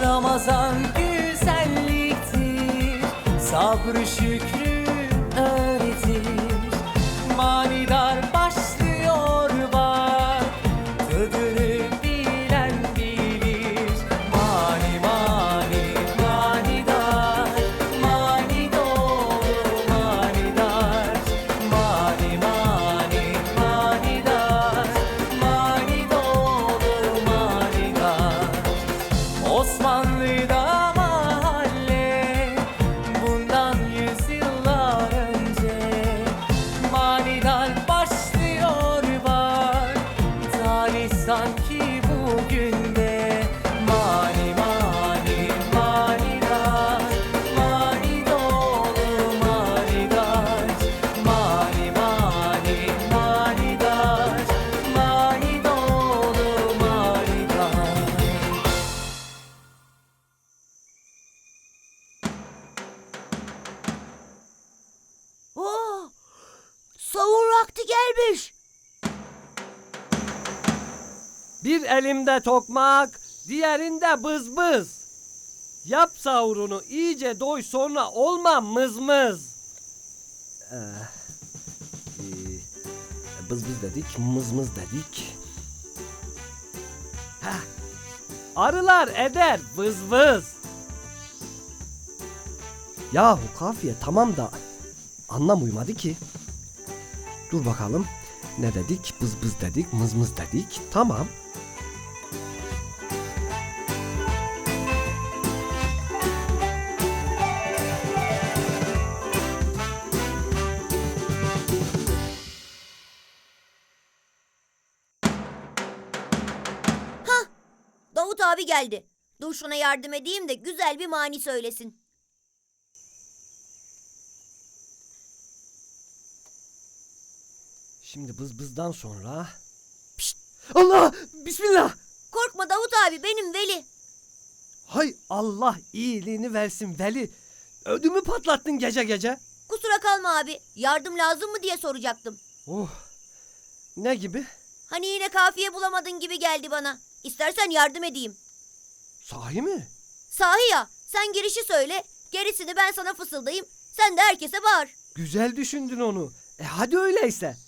Ramazan güzelliktir. Sabrı şükrü gelmiş. Bir elimde tokmak, diğerinde bız bız. Yap sahurunu iyice doy sonra olma mız mız. Ee, e, bız bız dedik, mız mız dedik. Heh. Arılar eder vız vız. Yahu kafiye tamam da anlam uymadı ki. Dur bakalım. Ne dedik? Bız bız dedik, mız mız dedik. Tamam. Davut abi geldi. Dur şuna yardım edeyim de güzel bir mani söylesin. Şimdi bız bızdan sonra... Pişt! Allah! Bismillah! Korkma Davut abi benim Veli. Hay Allah iyiliğini versin Veli. Ödümü patlattın gece gece. Kusura kalma abi. Yardım lazım mı diye soracaktım. Oh. Ne gibi? Hani yine kafiye bulamadın gibi geldi bana. İstersen yardım edeyim. Sahi mi? Sahi ya sen girişi söyle. Gerisini ben sana fısıldayayım. Sen de herkese bağır. Güzel düşündün onu. E hadi öyleyse.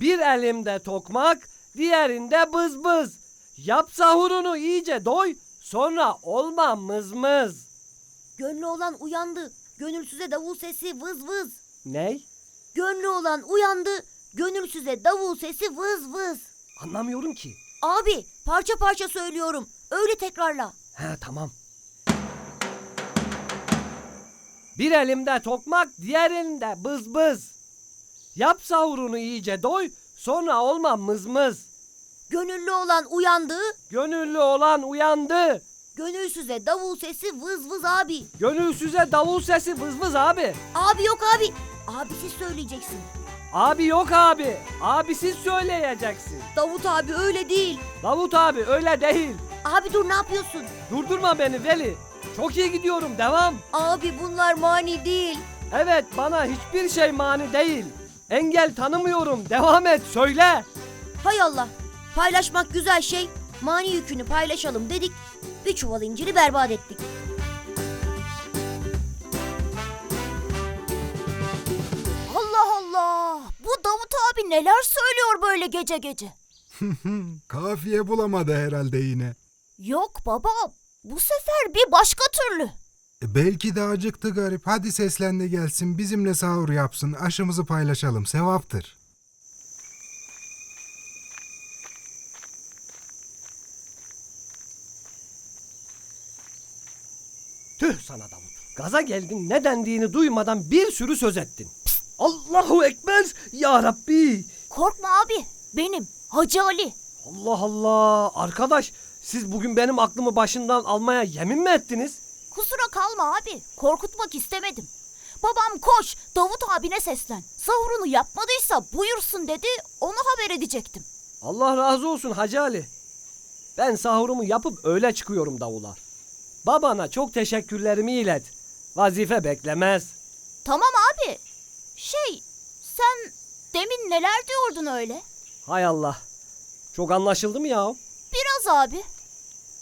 Bir elimde tokmak, diğerinde bız bız. Yap sahurunu iyice doy, sonra olma mız mız. Gönlü olan uyandı. Gönülsüze davul sesi vız vız. Ney? Gönlü olan uyandı. Gönülsüze davul sesi vız vız. Anlamıyorum ki. Abi parça parça söylüyorum. Öyle tekrarla. He tamam. Bir elimde tokmak, diğer elinde bız bız. Yap sahurunu iyice doy, sonra olma mız mız. Gönüllü olan uyandı. Gönüllü olan uyandı. Gönülsüze davul sesi vız vız abi. Gönülsüze davul sesi vız vız abi. Abi yok abi. Abi siz söyleyeceksin. Abi yok abi. Abi siz söyleyeceksin. Davut abi öyle değil. Davut abi öyle değil. Abi dur ne yapıyorsun? Durdurma beni Veli. Çok iyi gidiyorum devam. Abi bunlar mani değil. Evet bana hiçbir şey mani değil. Engel tanımıyorum. Devam et söyle. Hay Allah. Paylaşmak güzel şey. Mani yükünü paylaşalım dedik. Bir çuval inciri berbat ettik. Allah Allah. Bu Davut abi neler söylüyor böyle gece gece? Kafiye bulamadı herhalde yine. Yok baba. Bu sefer bir başka türlü. E, belki de acıktı garip. Hadi seslendi gelsin bizimle sahur yapsın. Aşımızı paylaşalım. Sevaptır. Tüh sana Davut. Gaza geldin ne dendiğini duymadan bir sürü söz ettin. Allahu Ekber ya Rabbi. Korkma abi. Benim. Hacı Ali. Allah Allah. Arkadaş siz bugün benim aklımı başından almaya yemin mi ettiniz? Kalma abi. Korkutmak istemedim. Babam koş Davut abine seslen. Sahurunu yapmadıysa buyursun dedi. Onu haber edecektim. Allah razı olsun Hacı Ali. Ben sahurumu yapıp öyle çıkıyorum davula. Babana çok teşekkürlerimi ilet. Vazife beklemez. Tamam abi. Şey sen demin neler diyordun öyle? Hay Allah. Çok anlaşıldı mı ya? Biraz abi.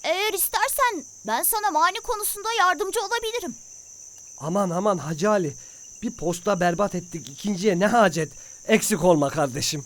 Eğer istersen ben sana mani konusunda yardımcı olabilirim. Aman aman Hacı Ali. Bir posta berbat ettik. ikinciye ne hacet? Eksik olma kardeşim.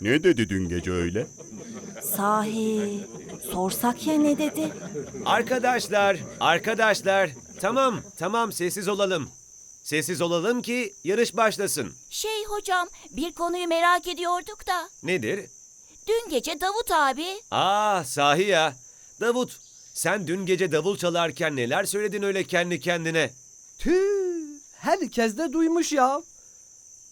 Ne dedi dün gece öyle? Sahi sorsak ya ne dedi? Arkadaşlar, arkadaşlar. Tamam, tamam sessiz olalım. Sessiz olalım ki yarış başlasın. Şey hocam bir konuyu merak ediyorduk da. Nedir? Dün gece Davut abi Aa, sahi ya. Davut, sen dün gece davul çalarken neler söyledin öyle kendi kendine? Tüh. Herkes de duymuş ya.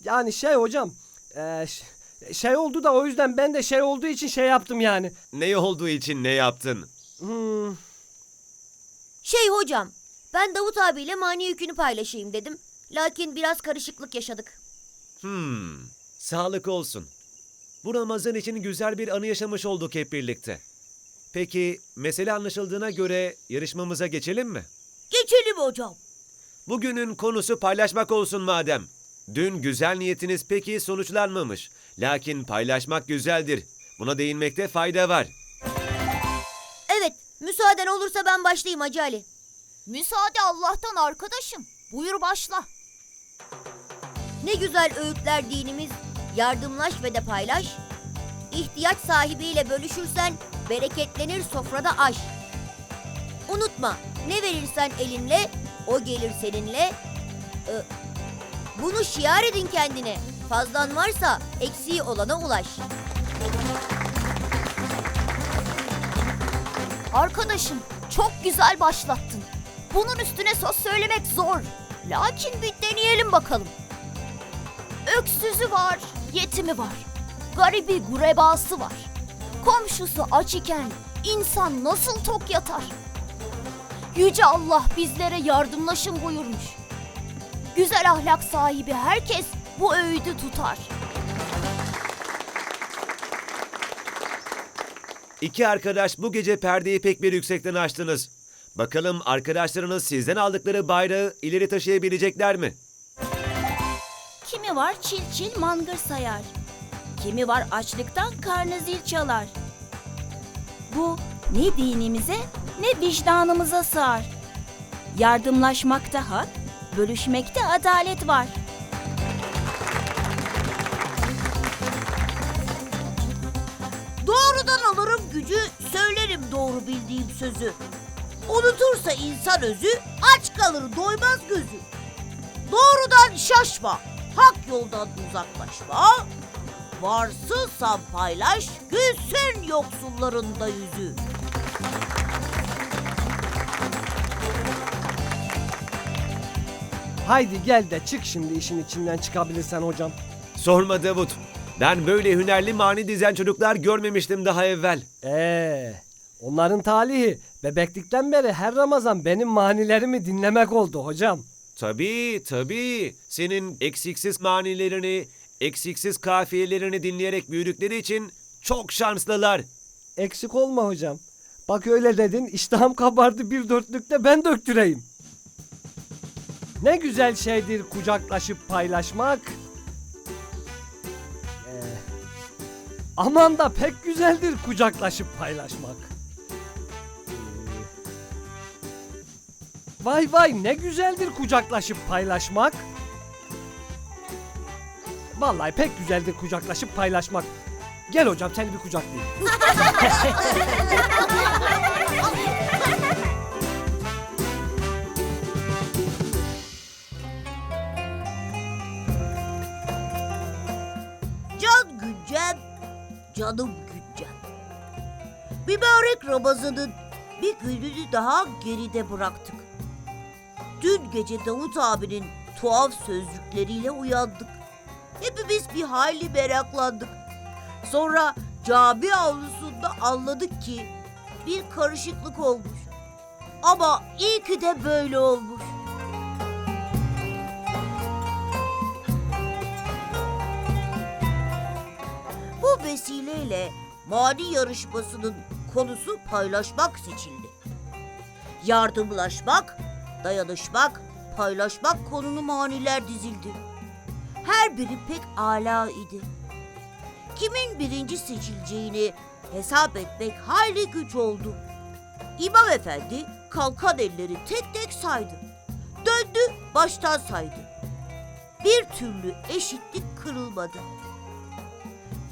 Yani şey hocam. eee, ş- şey oldu da o yüzden ben de şey olduğu için şey yaptım yani. Ne olduğu için ne yaptın? Hmm, Şey hocam, ben Davut abiyle mani yükünü paylaşayım dedim. Lakin biraz karışıklık yaşadık. Hmm, sağlık olsun. Bu Ramazan için güzel bir anı yaşamış olduk hep birlikte. Peki, mesele anlaşıldığına göre yarışmamıza geçelim mi? Geçelim hocam. Bugünün konusu paylaşmak olsun madem. Dün güzel niyetiniz peki sonuçlanmamış. Lakin paylaşmak güzeldir. Buna değinmekte fayda var. Evet, müsaaden olursa ben başlayayım Hacı Ali. Müsaade Allah'tan arkadaşım. Buyur başla. Ne güzel öğütler dinimiz. Yardımlaş ve de paylaş. İhtiyaç sahibiyle bölüşürsen bereketlenir sofrada aş. Unutma, ne verirsen elinle, o gelir seninle. Ee, bunu şiar edin kendine. Fazlan varsa eksiği olana ulaş. Arkadaşım çok güzel başlattın. Bunun üstüne söz söylemek zor. Lakin bir deneyelim bakalım. Öksüzü var, yetimi var. Garibi gurebası var. Komşusu aç iken insan nasıl tok yatar? Yüce Allah bizlere yardımlaşın buyurmuş. Güzel ahlak sahibi herkes bu öğüdü tutar. İki arkadaş bu gece perdeyi pek bir yüksekten açtınız. Bakalım arkadaşlarınız sizden aldıkları bayrağı ileri taşıyabilecekler mi? kimi var çil çil mangır sayar. Kimi var açlıktan karnı zil çalar. Bu ne dinimize ne vicdanımıza sığar. Yardımlaşmakta hak, bölüşmekte adalet var. Doğrudan alırım gücü, söylerim doğru bildiğim sözü. Unutursa insan özü, aç kalır doymaz gözü. Doğrudan şaşma, hak yoldan uzaklaşma. Varsınsan paylaş, gülsün yoksulların da yüzü. Haydi gel de çık şimdi işin içinden çıkabilirsen hocam. Sorma Davut. Ben böyle hünerli mani dizen çocuklar görmemiştim daha evvel. Ee, onların talihi bebeklikten beri her Ramazan benim manilerimi dinlemek oldu hocam. Tabii tabii. Senin eksiksiz manilerini, eksiksiz kafiyelerini dinleyerek büyüdükleri için çok şanslılar. Eksik olma hocam. Bak öyle dedin iştahım kabardı bir dörtlükte ben döktüreyim. Ne güzel şeydir kucaklaşıp paylaşmak. Ee, aman da pek güzeldir kucaklaşıp paylaşmak. Eh, vay vay ne güzeldir kucaklaşıp paylaşmak. Vallahi pek güzeldir kucaklaşıp paylaşmak. Gel hocam seni bir kucaklayayım. canım Güncem. Mübarek Ramazan'ın bir gününü daha geride bıraktık. Dün gece Davut abinin tuhaf sözcükleriyle uyandık. Hepimiz bir hayli meraklandık. Sonra cami avlusunda anladık ki bir karışıklık olmuş. Ama iyi ki de böyle olmuş. Vesileyle mani yarışmasının konusu paylaşmak seçildi. Yardımlaşmak, dayanışmak, paylaşmak konulu maniler dizildi. Her biri pek ala idi. Kimin birinci seçileceğini hesap etmek hayli güç oldu. İmam efendi kalkan elleri tek tek saydı. Döndü baştan saydı. Bir türlü eşitlik kırılmadı.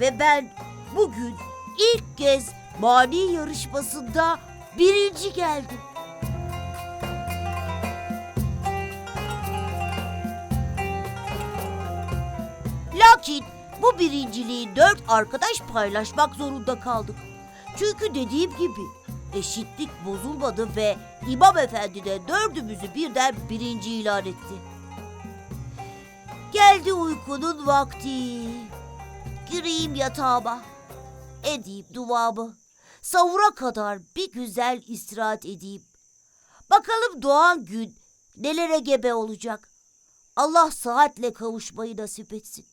Ve ben bugün ilk kez mani yarışmasında birinci geldim. Lakin bu birinciliği dört arkadaş paylaşmak zorunda kaldık. Çünkü dediğim gibi eşitlik bozulmadı ve İmam Efendi de dördümüzü birden birinci ilan etti. Geldi uykunun vakti. Gireyim yatağıma. Edeyim duamı. Savura kadar bir güzel istirahat edeyim. Bakalım doğan gün nelere gebe olacak. Allah saatle kavuşmayı nasip etsin.